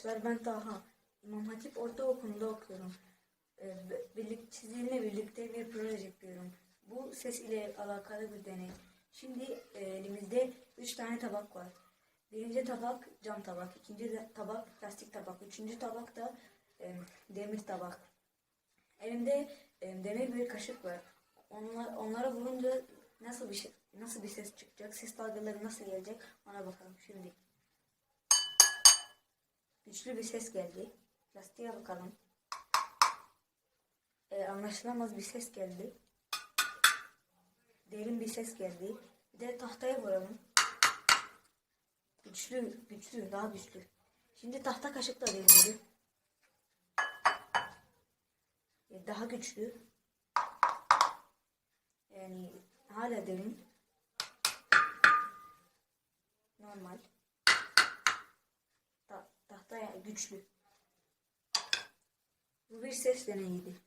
adım Taha. İmam Hatip Ortaokulu'nda okuyorum. Ee, birlik, sizinle birlikte bir proje yapıyorum. Bu ses ile alakalı bir deney. Şimdi e, elimizde üç tane tabak var. Birinci tabak cam tabak, ikinci tabak plastik tabak, üçüncü tabak da e, demir tabak. Elimde e, demir bir kaşık var. Onlar, onlara vurunca nasıl bir şey, nasıl bir ses çıkacak, ses dalgaları nasıl gelecek ona bakalım şimdi. Güçlü bir ses geldi. Lastiğe bakalım. Ee, anlaşılamaz bir ses geldi. Derin bir ses geldi. Bir de tahtaya vuralım. Güçlü, güçlü, daha güçlü. Şimdi tahta kaşıkla deneyelim. Ee, Daha güçlü. Yani hala derin. Normal. Güçlü. Bu bir ses deneyiydi.